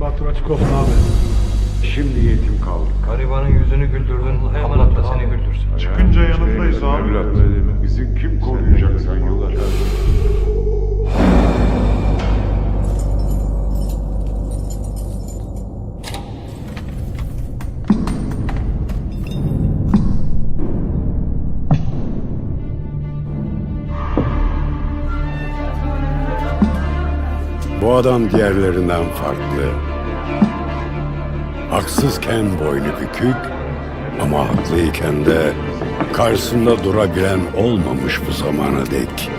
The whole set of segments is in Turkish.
Yolun bahtı açık olsun abi. Şimdi yetim kaldık. Garibanın yüzünü güldürdün. Allah da seni güldürsün. Çıkınca yanındayız abi. Evlat, bizi kim koruyacak sen yollar? Bu adam diğerlerinden farklı. Haksızken boynu bükük ama haklıyken de karşısında durabilen olmamış bu zamana dek.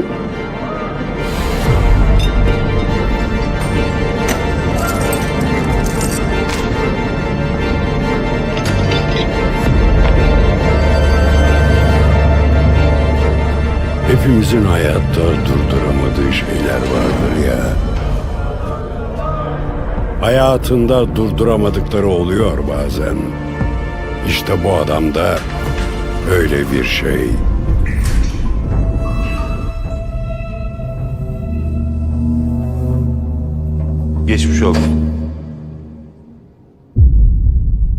Hepimizin hayatta durduramadığı şeyler vardır ya. Hayatında durduramadıkları oluyor bazen. İşte bu adamda öyle bir şey. Geçmiş olsun.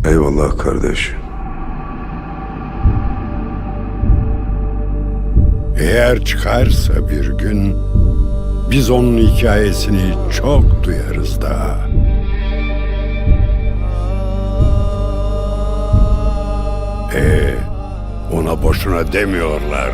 Eyvallah kardeş. Eğer çıkarsa bir gün biz onun hikayesini çok duyarız daha. Ee, ona boşuna demiyorlar.